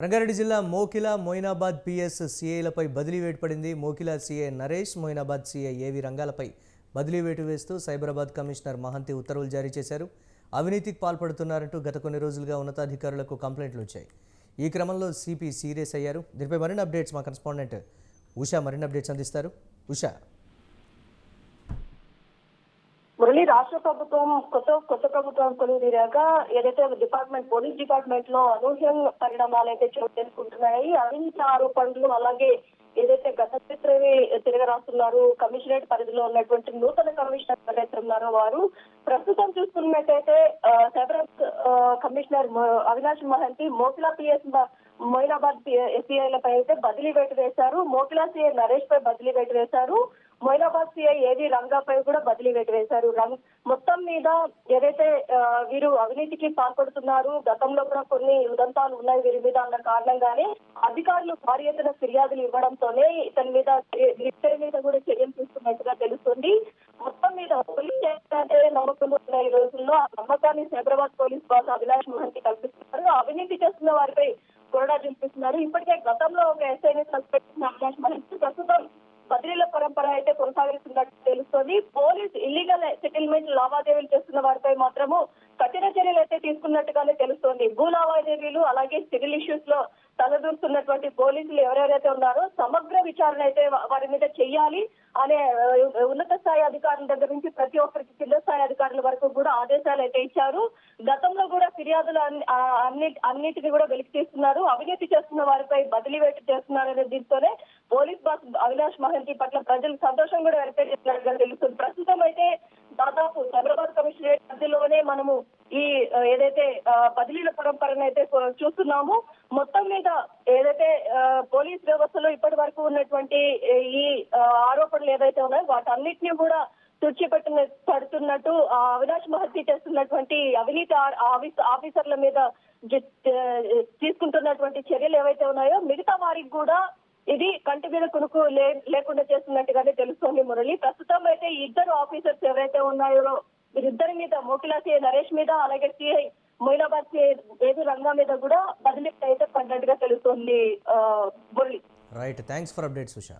రంగారెడ్డి జిల్లా మోకిల మొయినాబాద్ పిఎస్ సిఐలపై బదిలీ వేటుపడింది Mokila CI Naresh Moinabad CI A V రంగాలపై బదిలీ వేటు వేస్తూ సైబరాబాద్ కమిషనర్ మహంతి ఉత్తర్వులు జారీ చేశారు. అవినీతికి పాల్పడుతున్నారంటూ గత కొన్ని రోజులుగా ఉన్నతాధికారులకు కంప్లైంట్లు వచ్చాయి. ఈ క్రమంలో సిపి సీరియస్ అయ్యారు. దీనిపై మరిన్ని అప్డేట్స్ మా కరస్పాండెంట్ ఉషా మరిన్ని అప్డేట్స్ అందిస్తారు. ఉషా. మురళి రాష్ట్ర ప్రభుత్వం కొత్త కొత్త ప్రభుత్వం కొలువుదీరాక ఏదైతే డిపార్ట్మెంట్ పోలీస్ డిపార్ట్మెంట్లో అనూహ్య పరిణామాలు అయితే చోటు చేసుకుంటున్నాయి అవినీతి ఆరోపణలు అలాగే ఏదైతే గత చరిత్రని తిరగరాస్తున్నారు కమిషనరేట్ పరిధిలో ఉన్నటువంటి నూతన కమిషనర్ ఎవరైతే ఉన్నారో వారు ప్రస్తుతం చూసుకున్నట్టయితే ఆ, cyber commissioner Avinash Mohanty Mokila PS Moinabad ఎస్పీఐలపై అయితే బదిలీ వేటు వేశారు. మోకిలా సిఐ నరేష్ పై బదిలీ వేటు వేశారు. మొయినాబాద్ సిఐ ఏవి రంగాపై కూడా బదిలీ వేటు వేశారు రంగ్ మొత్తం మీద ఏదైతే వీరు అవినీతికి పాల్పడుతున్నారు గతంలో కూడా కొన్ని ఉదంతాలు ఉన్నాయి వీరి మీద అన్న కారణంగానే అధికారులు భారీ ఎత్తున ఫిర్యాదులు ఇవ్వడంతోనే ఇతని మీద చర్య- ఇద్దరి మీద కూడా చర్యలు తీసుకున్నట్టుగా తెలుస్తుంది. మొత్తం మీద పోలీస్ అంటే నమ్మకం ఉన్న ఈ రోజుల్లో ఆ నమ్మకాన్ని సైబరాబాద్ పోలీస్ బాస్ అవినాష్ మహంతి కల్పిస్తున్నారు. అవినీతి చేస్తున్న వారిపై కొరడా చూపిస్తున్నారు ఇప్పటికే గతంలో ఒక ఎస్ఐని సస్పెక్ట్ చేసిన అవినాష్ మహంతి ప్రస్తుతం పరంపర అయితే కొనసాగిస్తున్నట్టు తెలుస్తోంది. పోలీస్ ఇల్లీగల్ సెటిల్మెంట్ లావాదేవీలు చేస్తున్న వారిపై మాత్రము కఠిన చర్యలు అయితే తీసుకున్నట్టుగానే తెలుస్తోంది. భూ లావాదేవీలు అలాగే సివిల్ ఇష్యూస్లో తలదూరుతున్నటువంటి పోలీసులు ఎవరెవరైతే ఉన్నారో సమగ్ర విచారణ అయితే వారి మీద చెయ్యాలి అనే ఉన్నత స్థాయి అధికారుల దగ్గర నుంచి ప్రతి ఒక్కరికి కింద స్థాయి అధికారుల వరకు కూడా ఆదేశాలు అయితే ఇచ్చారు. గతంలో ఫిర్యాదులు అన్ని- అన్నిటిని కూడా వెలికి తీస్తున్నారు. అవినీతి చేస్తున్న వారిపై బదిలీ వేటు చేస్తున్నారనే దీంతోనే పోలీస్ బాస్ అవినాష్ మహంతి పట్ల ప్రజలు సంతోషం కూడా వ్యక్తం చేస్తున్నట్టుగా తెలుస్తుంది. ప్రస్తుతం అయితే దాదాపు సైబరాబాద్ కమిషనరేట్ పరిధిలోనే మనము ఈ ఏదైతే బదిలీల పరంపరను అయితే చూస్తున్నాము. మొత్తం మీద ఏదైతే పోలీస్ వ్యవస్థలో ఇప్పటి వరకు ఉన్నటువంటి ఈ ఆరోపణలు ఏదైతే ఉన్నాయో వాటన్నిటిని కూడా తుడిచిపెట్టిన పడుతున్నట్టు ఆ, అవినాష్ మహర్జీ చేస్తున్నటువంటి అవినీతి ఆఫీస్- ఆఫీసర్ల మీద తీసుకుంటున్నటువంటి చర్యలు ఏవైతే ఉన్నాయో మిగతా వారికి కూడా ఇది కంటి మీద కునుకు లేకుండా చేస్తున్నట్టుగానే తెలుస్తోంది మురళి. ప్రస్తుతం అయితే ఇద్దరు ఆఫీసర్స్ ఎవరైతే ఉన్నాయో వీరిద్దరి మీద మోకిలా సిఐ నరేష్ మీద అలాగే సిఐ మొయినాబాద్ సిఐ ఏదు రంగా మీద కూడా బదిలీ అయితే పడినట్టుగా తెలుస్తోంది Murali. Right thanks for update Susha